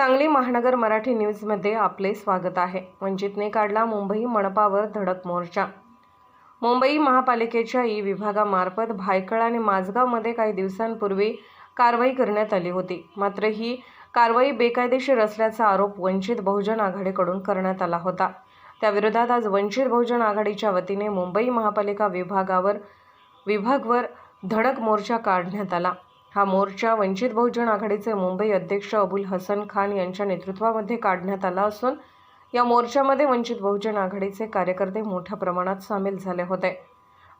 सांगली महानगर मराठी न्यूजमध्ये आपले स्वागत आहे. वंचितने काढला मुंबई मनपावर धडक मोर्चा. मुंबई महापालिकेच्या ई विभागामार्फत भायखळ आणि माझगावमध्ये काही दिवसांपूर्वी कारवाई करण्यात आली होती. मात्र ही कारवाई बेकायदेशीर असल्याचा आरोप वंचित बहुजन आघाडीकडून करण्यात आला होता. त्याविरोधात आज वंचित बहुजन आघाडीच्या वतीने मुंबई महापालिका विभागावर विभागवर धडक मोर्चा काढण्यात आला. हा मोर्चा वंचित बहुजन आघाडीचे मुंबई अध्यक्ष अबुल हसन खान यांच्या नेतृत्वामध्ये काढण्यात आला असून या मोर्चामध्ये वंचित बहुजन आघाडीचे कार्यकर्ते मोठ्या प्रमाणात सामील झाले होते.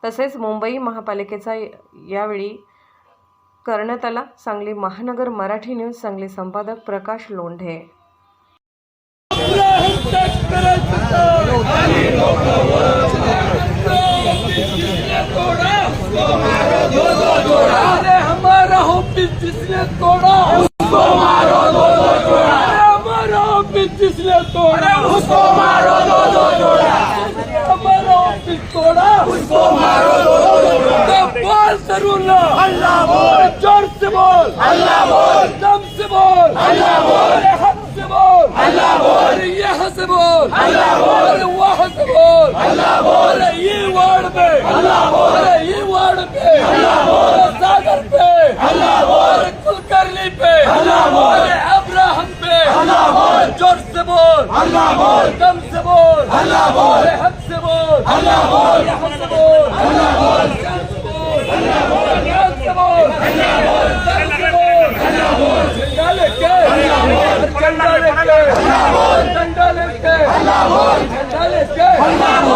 तसेच मुंबई महापालिकेचा यावेळी करण्यात आला सांगली महानगर मराठी न्यूज सांगली संपादक प्रकाश लोंढे. जिसने तोड़ा उसको मारो दो दो जोड़ा अरे हमारा ऑफिस जिसने तोड़ा उसको मारो दो दो जोड़ा हमारा ऑफिस तोड़ा उसको मारो दो दो जोड़ा तो बोल जरूर अल्लाह बोल जोर से बोल अल्लाह बोल दम से बोल अल्लाह बोल हक से बोल अल्लाह बोल यहाँ से बोल अल्लाह बोल वहाँ से बोल अल्लाह बोल ये वर्ड पे अल्लाह बोल ये वर्ड पे से बोल अल्लाह बोल दम से बोल अल्लाह बोल हक से बोल अल्लाह बोल यहाँ से बोल अल्लाह बोल जान से बोल अल्लाह बोल जान से बोल अल्लाह बोल जान से बोल अल्लाह बोल झंडा लेके अल्लाह बोल झंडा लेके अल्लाह बोल झंडा लेके अल्लाह बोल